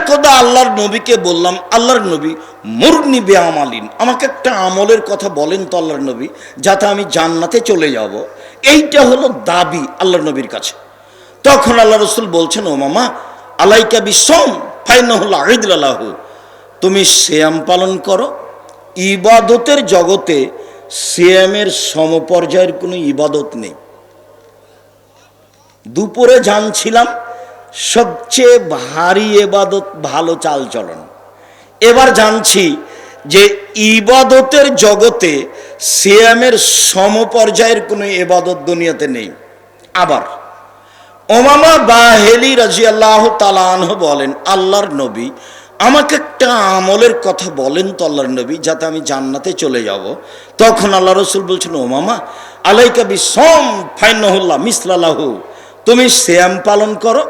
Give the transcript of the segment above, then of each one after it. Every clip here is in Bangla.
একদা আল্লাহর নবীকে বললাম, আল্লাহর নবী, মুরনি বে আমালিন আমাকে একটা আমলের কথা বলেন তো আল্লাহর নবী, যাতে আমি জান্নাতে চলে যাব। এইটা হলো দাবি আল্লাহর নবীর কাছে। তখন আল্লাহ রসুল বলছেন, ও মামা, আলাইকা বিসম ফাইনাহুল আহিদুল্লাহু তুমি শ্যাম পালন করো। ইবাদতের জগতে শ্যামের সমপর্যায়ের কোনো ইবাদত নেই। দুপুরে জানছিলাম সবচেয়ে ভারী এবাদত ভালো চালচলন। এবার জানছি যে ইবাদতের জগতে সিয়ামের সমপর্যায়ের কোনো এবাদত দুনিয়াতে নেই। আবার, ওমামা বাহেলি রাজি আল্লাহ তালাহ বলেন, আল্লাহর নবী, আমাকে একটা আমলের কথা বলেন তো আল্লাহর নবী, যাতে আমি জান্নাতে চলে যাব। তখন আল্লাহ রসুল বলছেন, ওমামা, আলাইকা বিসম ফাইনহুল্লাহ মিসলাল্লাহু তুমি শ্যাম পালন করো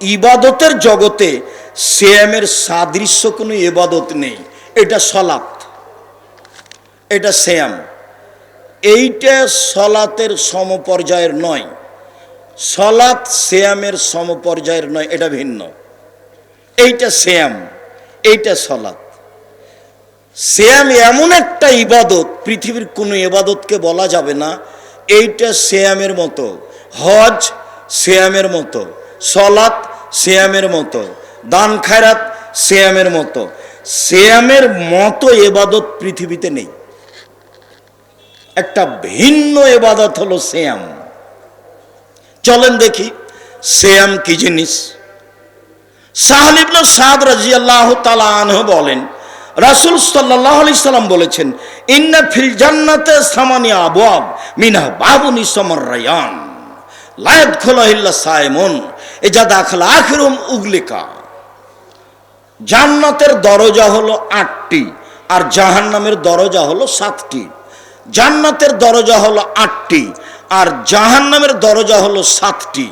ইবাদতের জগতে শ্যামের সাদৃশ্য কোনো ইবাদত নেই। এটা সলাৎ। এটা শ্যাম এইটা সলাতের সমপর্যায়ের নয়। সলাৎ শ্যামের সমপর্যায়ের নয়, এটা ভিন্ন। এইটা শ্যাম এইটা সলাৎ। শ্যাম এমন একটা ইবাদত, পৃথিবীর কোনো ইবাদতকে বলা যাবে না। এইটা শ্যামের মতো। হজ শ্যামের মতো। সলাৎ শ্যামের মতো, দান খায়রাত শ্যামের মতো। শ্যামের মতো এবাদত পৃথিবীতে নেই। একটা ভিন্ন এবাদত হলো শ্যাম চলেন দেখি শ্যাম কি জিনিস? সাহাল ইবনে সাদ রাজিয়াল্লাহু তাআলা আনহু বলেন, রাসূল সাল্লাল্লাহু আলাইহি সাল্লাম বলেছেন, ইন্না ফিল জান্নাতে সামানি আবওয়াব, মিনহা বাবুন ইসমর রায়ান। লা ইয়াদখুলু ইল্লা সাইমুন। এজা দাখালা, আখিরুম উগলিকা। জান্নাতের দরজা হলো আটটি, আর জাহান্নামের দরজা হলো সাতটি। জান্নাতের দরজা হলো আটটি, আর জাহান্নামের দরজা হলো সাতটি।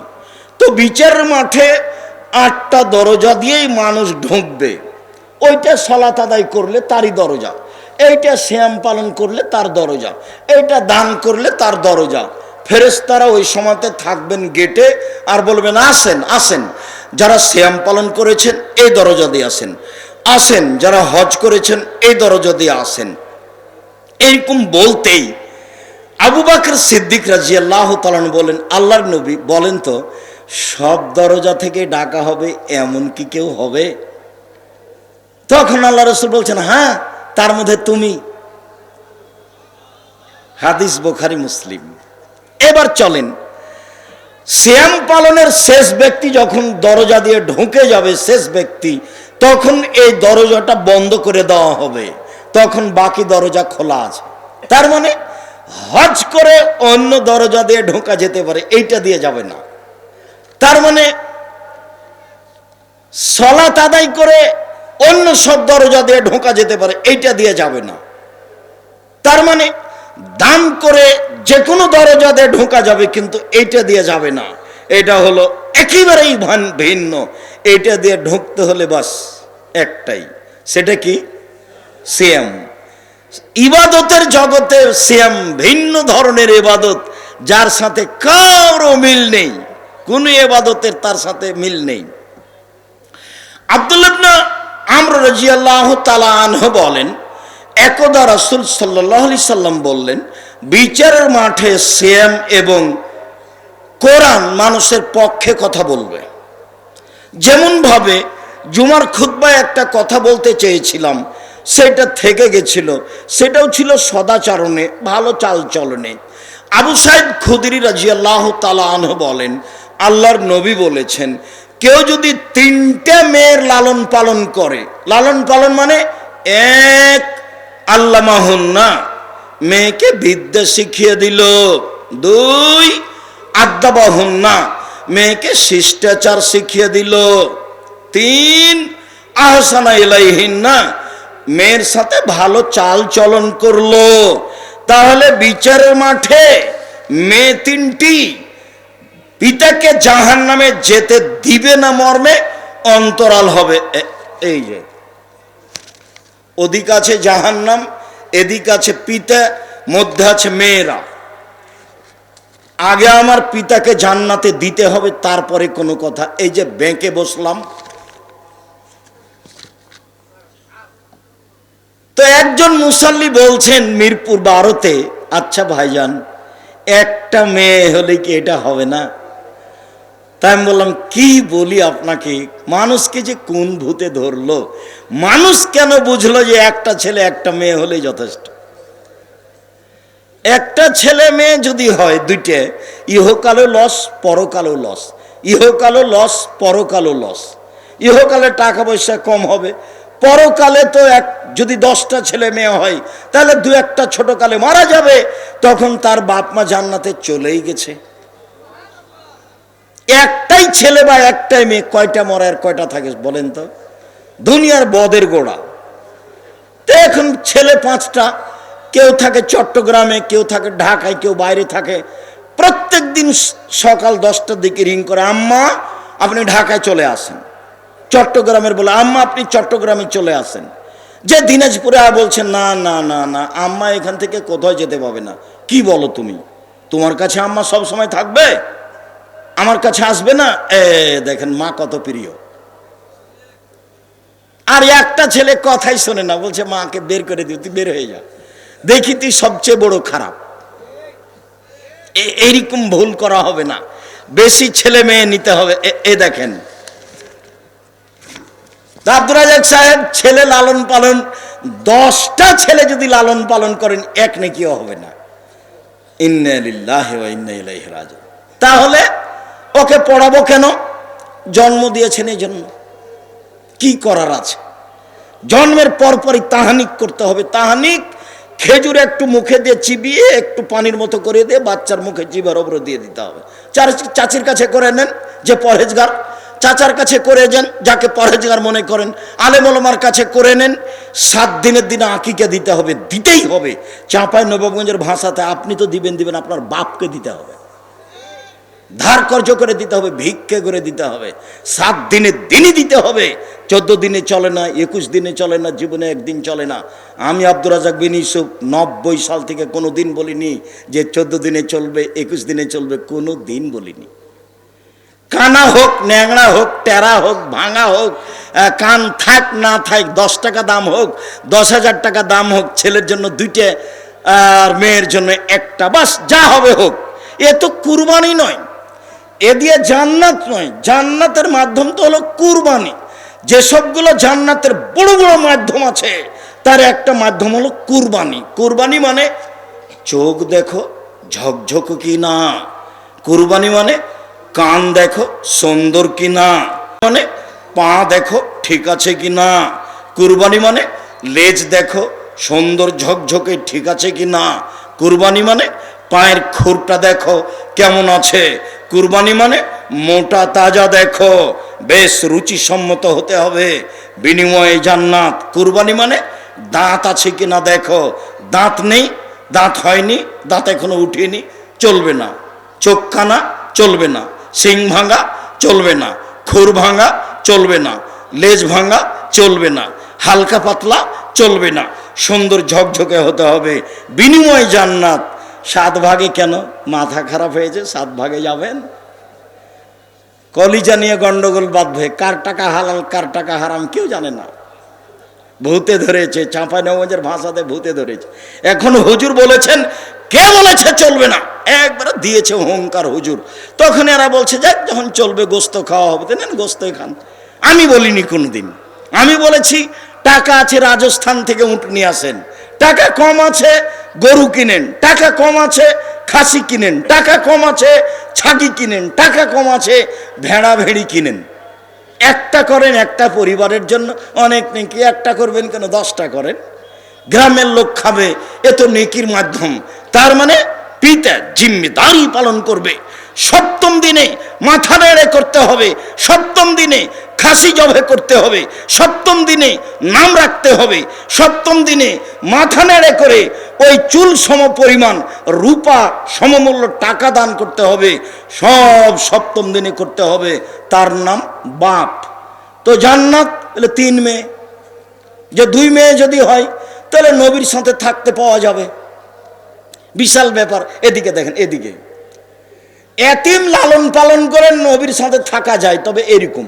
তো বিচারের মাঠে আটটা দরজা দিয়েই মানুষ ঢুকবে। ওইটা সলাত আদায় করলে তারই দরজা, এইটা শ্যাম পালন করলে তার দরজা, এইটা দান করলে তার দরজা ফেরেস্তারা ওই সময়তে থাকবেন গেটে আর বলবেন আসেন আসেন। যারা শ্যাম পালন করেছেন, এই দরজা দিয়ে আসেন। আসেন, যারা হজ করেছেন, এই দরজা দিয়ে আসেন। এইরকম বলতেই আবু বাকর সিদ্দিক রাজি আল্লাহ তালন বলেন, আল্লাহর নবী বলেন তো, সব দরজা থেকে ডাকা হবে, এমন কি কেউ হবে? তখন আল্লাহ রসুল বলছেন হ্যাঁ তার মধ্যে তুমি। হাদিস বোখারি মুসলিম। এবার চলেন। শ্যাম পালনের শেষ ব্যক্তি যখন দরজা দিয়ে ঢুকে যাবে শেষ ব্যক্তি, তখন এই দরজাটা বন্ধ করে দেওয়া হবে। তখন বাকি দরজা খোলা আছে। তার মানে হজ করে অন্য দরজা দিয়ে ঢোকা যেতে পারে, এইটা দিয়ে যাবে না। তার মানে সলাত আদায় করে অন্য সব দরজা দিয়ে ঢোকা যেতে পারে, এইটা দিয়ে যাবে না। তার মানে দান করে যে কোনো দরজা দিয়ে ঢোকা যাবে, কিন্তু এইটা দিয়ে যাবে না। এটা হলো একেবারেই ভান- ভিন্ন। এটা দিয়ে ঢুকতে হলে বাস একটাই, সেটা কি? সিয়াম। ইবাদতের জগতে সিয়াম ভিন্ন ধরনের ইবাদত, যার সাথে কারও মিল নেই। কোনো এবাদতের তার সাথে মিল নেই। আব্দুল্লাবনা আমর রাজিয়াল্লাহ তালা আনহ বলেন, একদা রাসুল সাল্লাহ সাল্লাম বললেন বিচারের মাঠে শ্যাম এবং কোরআন মানুষের পক্ষে কথা বলবে। যেমনভাবে জুমার খুদ্বায় একটা কথা বলতে চেয়েছিলাম, সেটা থেকে গেছিল। সেটাও ছিল সদাচরণে, ভালো চালচলনে। আবু সাহেব খুদরি রাজিয়াল্লাহ তালা আনহ বলেন, আল্লাহর নবী বলেছেন, কেউ যদি তিনটে মেয়ের লালন পালন করে, লালন পালন মানে এক, আল্লামাহুন্না। মেয়েকে বিদ্যা শিখিয়ে দিল। দুই আদাবাহুন্না মেয়েকে শিষ্টাচার শিখিয়ে দিল। তিন, আহসানা ইলাইহিন্না। মেয়ের সাথে ভালো চাল চলন করল। তাহলে বিচারের মাঠে মেয়ে তিনটি, পিতাকে জাহান নামে যেতে দিবে না মর্মে অন্তরাল হবে। এই যে। ওদিক আছে জাহান্নাম। এদিকে আছে পিতা, মধ্যে আছে মেয়েরা। আগে আমার পিতাকে জান্নাতে দিতে হবে, তারপরে কোনো কথা। এই যে ব্যাংকে বসলাম। তো একজন মুসল্লি বলছেন মিরপুর বারোতে আচ্ছা ভাইজান, একটা মেয়ে হলে কি এটা হবে না? তাই আমি বললাম, কি বলি আপনাকে? মানুষকে যে কোন ভূতে ধরলো? মানুষ কেন বুঝলো যে একটা ছেলে, একটা মেয়ে হলেই যথেষ্ট? একটা ছেলে মেয়ে যদি হয় দুইটে, ইহকালও লস, পরকালও লস। ইহকালও লস, পরকালও লস। ইহকালে টাকা পয়সা কম হবে। পরকালে তো এক, যদি দশটা ছেলে মেয়ে হয়, তাহলে দু একটা ছোট কালে মারা যাবে। তখন তার বাপ মা জান্নাতে চলেই গেছে। একটাই ছেলে বা একটাই মেয়ে, কয়টা মরা আর কয়টা থাকে বলেন তো? দুনিয়ার বদের গোড়া। তো এখন ছেলে পাঁচটা, কেউ থাকে চট্টগ্রামে, কেউ থাকে ঢাকায়, কেউ বাইরে থাকে। প্রত্যেক দিন সকাল দশটার দিকে রিং করে, আম্মা, আপনি ঢাকায় চলে আসেন। চট্টগ্রামের বলে, আম্মা, আপনি চট্টগ্রামে চলে আসেন। যে দিনাজপুরে বলছেন, না না না না, আম্মা এখান থেকে কোথাও যেতে পাবে না। কি বলো তুমি? তোমার কাছে আম্মা সব সময় থাকবে? আমার কাছে আসবে না? এ, দেখেন, মা কত প্রিয়। আর একটা ছেলে কথাই শোনে না, বলছে, মাকে বের করে দিও, তুই বের হয়ে যা। দেখি তুই সবচেয়ে বড় খারাপ। এইরকম ভুল করা হবে না। বেশি ছেলে মেয়ে নিতে হবে। এ- দেখেন। আব্দুল সাহেব, ছেলে লালন পালন, দশটা ছেলে যদি লালন পালন করেন, এক নেকিও হবে না। ইন্না লিল্লাহি ওয়া রাজিউন। তাহলে ওকে পড়াবো কেন? জন্ম দিয়েছেন এই জন্য। কি করার আছে? জন্মের পরপরই তাহানিক করতে হবে। তাহানিক খেজুর একটু মুখে দিয়ে চিবিয়ে একটু পানির মতো করে দিয়ে বাচ্চার মুখে জিভার ওপরে দিয়ে দিতে হবে। চার চাচির কাছে করে নেন যে পরহেজগার। চাচার কাছে করে যান, যাকে পরহেজগার মনে করেন। আলেমলমার কাছে করে নেন। সাত দিনের দিনে আঁকিকে দিতে হবে, দিতেই হবে। চাঁপাই নবাবগঞ্জের ভাষাতে আপনি তো দিবেন দিবেন, আপনার বাপকে দিতে হবে। ধার কর্য করে দিতে হবে, ভিক্ষে করে দিতে হবে। সাত দিনে দিনই দিতে হবে। চোদ্দ দিনে চলে না, একুশ দিনে চলে না, জীবনে একদিন চলে না। আমি আব্দুর রাজাক বিন ইউসুফ নব্বই সাল থেকে কোনো দিন বলিনি যে চোদ্দ দিনে চলবে, একুশ দিনে চলবে কোনো দিন বলিনি। কানা হোক, ন্যাংড়া হোক, টেরা হোক, ভাঙা হোক কান থাক, না থাক, দশ টাকা দাম হোক, দশ হাজার টাকা দাম হোক, ছেলের জন্য দুইটে, আর মেয়ের জন্য একটা, বাস যা হবে হোক। এ তো কুরবানি নয়। এ দিয়ে জান্নাত নয়। জান্নাতের মাধ্যম তো হলো কুরবানি। যেসবগুলো জান্নাতের বড় বড় মাধ্যম আছে, তার একটা মাধ্যম হলো কুরবানি। কুরবানি মানে চোখ দেখো, ঝকঝক কি না? কুরবানি মানে কান দেখো, সুন্দর কি না? মানে পা দেখো, ঠিক আছে কি না? কুরবানি মানে লেজ দেখো, সুন্দর ঝকঝকে ঠিক আছে কি না? কুরবানি মানে পায়ের খুরটা দেখো, কেমন আছে? কুরবানি মানে মোটা তাজা দেখো। বেশ রুচিসম্মত হতে হবে। বিনিময়ে জান্নাত। কুরবানি মানে দাঁত আছে কিনা দেখো। দাঁত নেই, দাঁত হয়নি, দাঁত এখনও উঠেনি, চলবে না। চোখ কানা, চলবে না। সিং ভাঙা, চলবে না। খুর ভাঙা, চলবে না। লেজ ভাঙা, চলবে না। হালকা পাতলা, চলবে না। সুন্দর ঝকঝকে হতে হবে। বিনিময় জান্নাত। সাত ভাগে কেন? মাথা খারাপ হয়েছে, সাত ভাগে যাবেন। কলিজা নিয়ে গন্ডগোল বাঁধবে কার টাকা হালাল, কার টাকা হারাম, কেউ জানে না। ভূতে ধরেছে, চাঁপাই নগঞ্জের ভাষাতে ভূতে ধরেছে। এখন হুজুর বলেছেন, কে বলেছে চলবে না? একবার দিয়েছে অহংকার হুজুর। তখন এরা বলছে, যাক, যখন চলবে, গোস্ত খাওয়া হবে। নেন গোস্তই খান। আমি বলিনি কোনোদিন। আমি বলেছি, টাকা আছে, রাজস্থান থেকে উঠ নিয়ে আসেন। টাকা কম আছে, গরু কিনেন। টাকা কম আছে, খাসি কিনেন। টাকা কম আছে, ছাগি কিনেন। টাকা কম আছে ভেড়া ভেড়ি কিনেন। একটা করেন একটা পরিবারের জন্য। অনেক নেকি একটা করবেন কেন? দশটা করেন। গ্রামের লোক খাবে, এ তো নেকির মাধ্যম। তার মানে পিতা জিম্মেদারি পালন করবে। সপ্তম দিনে মাথা নেড়ে করতে হবে। সপ্তম দিনে খাসি জবে করতে হবে। সপ্তম দিনে নাম রাখতে হবে। সপ্তম দিনে মাথা নেড়ে করে ওই চুল সম পরিমাণ, রূপা সমমূল্য টাকা দান করতে হবে। সব সপ্তম দিনে করতে হবে। তার নাম বাপ। তো জান্নাত হলে তিন মেয়ে। যে দুই মেয়ে যদি হয়, তাহলে নবীর সাথে থাকতে পাওয়া যাবে। বিশাল ব্যাপার। এদিকে দেখেন, এদিকে। এতিম লালন পালন করে নবীর সাথে থাকা যায়, তবে এরকম।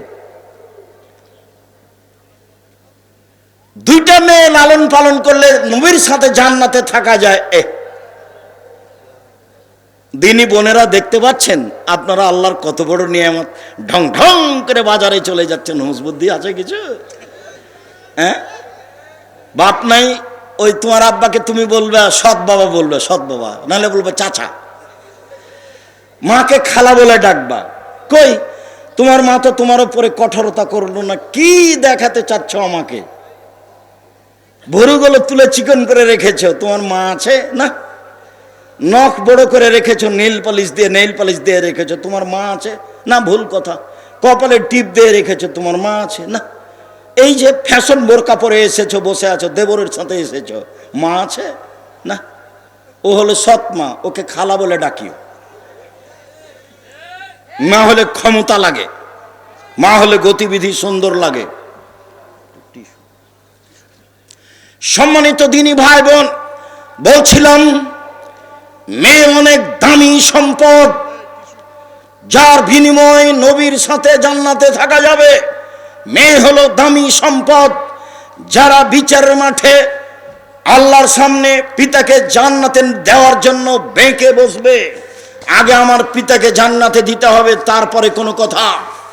দুইটা মেয়ে লালন পালন করলে নবীর সাথে জান্নাতে থাকা যায়। এ দিনী বোনেরা দেখতে পাচ্ছেন, আপনারা আল্লাহর কত বড় নিয়ামত। ঢং ঢং করে বাজারে চলে যাচ্ছেন। হুঁস বুদ্ধি আছে কিছু? হ্যাঁ বাপ নাই, ওই তোমার আব্বাকে তুমি বলবে, সৎ বাবা বলবে, সৎ বাবা। নাহলে বলবে, চাচা। মাকে খালা বলে ডাকবা। কই? তোমার মা তো তোমার উপরে কঠোরতা করল না, কি দেখাতে চাচ্ছ আমাকে? ভরুগুলো তুলে চিকন করে রেখেছো, তোমার মা আছে না? নখ বড় করে রেখেছো, নীল পালিশ দিয়ে নেইল পালিশ দিয়ে রেখেছো, তোমার মা আছে? না, ভুল কথা। কপালে টিপ দিয়ে রেখেছো, তোমার মা আছে না? এই যে ফ্যাশন বোরকা পরে এসেছ, বসে আছো, দেবরের সাথে এসেছ, মা আছে না? ও হলো সৎ মা ওকে খালা বলে ডাকিও। মা হলে ক্ষমতা লাগে, মা হলে গতিবিধি সুন্দর লাগে। সম্মানিত দিনী ভাই বোন, বলছিলাম, মেয়ে অনেক দামি সম্পদ, যার বিনিময় নবীর সাথে জান্নাতে থাকা যাবে। মেয়ে হলো দামি সম্পদ, যারা বিচারের মাঠে আল্লাহর সামনে পিতাকে জান্নাতে দেওয়ার জন্য বেঁকে বসবে। আগে আমার পিতাকে জান্নাতে দিতে হবে, তারপরে কোনো কথা।